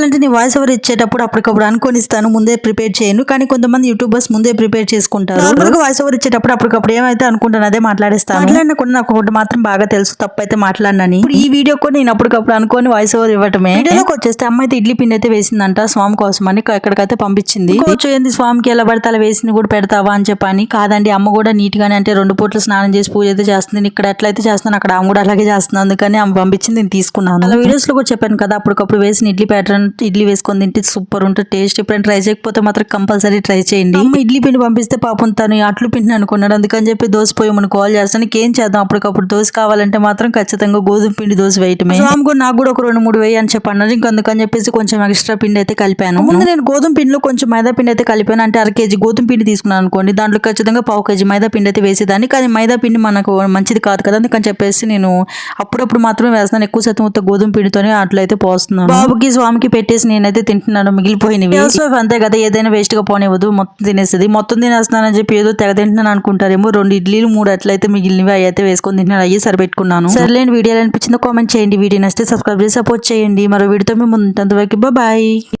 కావాలంటే నేను voice over ఇచ్చేటప్పుడు అప్పటికప్పుడు అనుకొని ఇస్తాను ముందే ప్రిపేర్ చేయను. కానీ కొంతమంది యూట్యూబర్స్ ముందే ప్రిపేర్ చేసుకుంటారు. నార్మల్గా వాయిస్ ఓవర్ ఇచ్చేటప్పుడు అప్పటికప్పుడు ఏమైతే అనుకుంటాను అదే మాట్లాడేస్తాను. మాట్లాడిన కొన్ని నాకు ఒకటి మాత్రం బాగా తెలుసు. తప్పైతే మాట్లాడినని. ఈ వీడియో కూడా నేను అప్పటికప్పుడు అనుకొని వాయిస్ ఓవర్ ఇవ్వటమే. వీడియోలోకి వచ్చేస్తే అమ్మ అయితే ఇడ్లీ పిండి అయితే వేసిందంట స్వామి కోసం అని ఎక్కడికైతే పంపించింది. ఏంది స్వామికి ఎలా పడితే అలా వేసింది కూడా పెడతావా అని చెప్పని. కాదండి అమ్మ కూడా నీట్ గానే అంటే రెండు పూట్ల స్నానం చేసి పూజ అయితే చేస్తుంది. ఇక్కడ ఎట్లయితే చేస్తున్నాను అక్కడ ఆమె కూడా అలాగే చేస్తుంది. అందుకని ఆమె పంపించింది నేను తీసుకున్నాను. అలా వీడియోస్లో కూడా చెప్పాను కదా అప్పటికప్పుడు వేసిన ఇడ్లీ ప్యాటర్న్ ఇడ్లీ వేసుకొని తింటే సూపర్ ఉంటుంది టేస్ట్. ఎప్పుడైనా ట్రై చేయకపోతే మాత్రం కంపల్సరీ ట్రై చేయండి. ఇడ్లీ పిండి పంపిస్తే పాపం తను అట్లు పిండి అనుకున్నాడు. అందుకని చెప్పి దోశ పోయి మనం కాల్ చేస్తాను ఏం చేద్దాం? అప్పటికప్పుడు దోశ కావాలంటే మాత్రం ఖచ్చితంగా గోధుమ పిండి దోశ వేయటమే. కూడా నాకు కూడా ఒక రెండు మూడు వేయి అని చెప్పి అన్నారు. ఇంకా అందుకని చెప్పేసి కొంచెం ఎక్స్ట్రా పిండి అయితే కలిపాను. ముందు నేను గోధుమ పిండిలో కొంచెం మైదా పిండి అయితే కలిపాను. అంటే అర కేజీ గోధుమ పిండి తీసుకున్నాను అనుకోండి. దాంట్లో ఖచ్చితంగా పావు కేజీ మైదా పిండి అయితే వేసేదాన్ని. కానీ మైదా పిండి మనకు మంచిది కాదు కదా. అందుకని చెప్పేసి నేను అప్పుడప్పుడు మాత్రమే వేస్తాను ఎక్కువ శాతం మొత్తం గోధుమ పిండితోనే అట్లా అయితే పోస్తున్నాను. బాబుకి స్వామికి పెట్టేసి నేనైతే తింటున్నాను మిగిలిపోయినవి. వైఫ్ అంతే కదా ఏదైనా వేస్ట్గా పోనివ్వదు మొత్తం తినేస్తుంది మొత్తం తినేస్తున్నానని చెప్పి ఏదో తెగ తింటున్నాను అనుకుంటారేమో రెండు ఇడ్లీలు మూడు అట్లయితే మిగిలినవి అవి అయితే వేసుకొని తింటున్నాను అయ్యి సరిపెట్టుకున్నాను. సర్లేని వీడియో అనిపించిందో కామెంట్ చేయండి వీడియో నచ్చితే సబ్స్క్రైబ్ చేసి సపోర్ట్ చేయండి. మరో వీడియోతో మేము ముందు బాయ్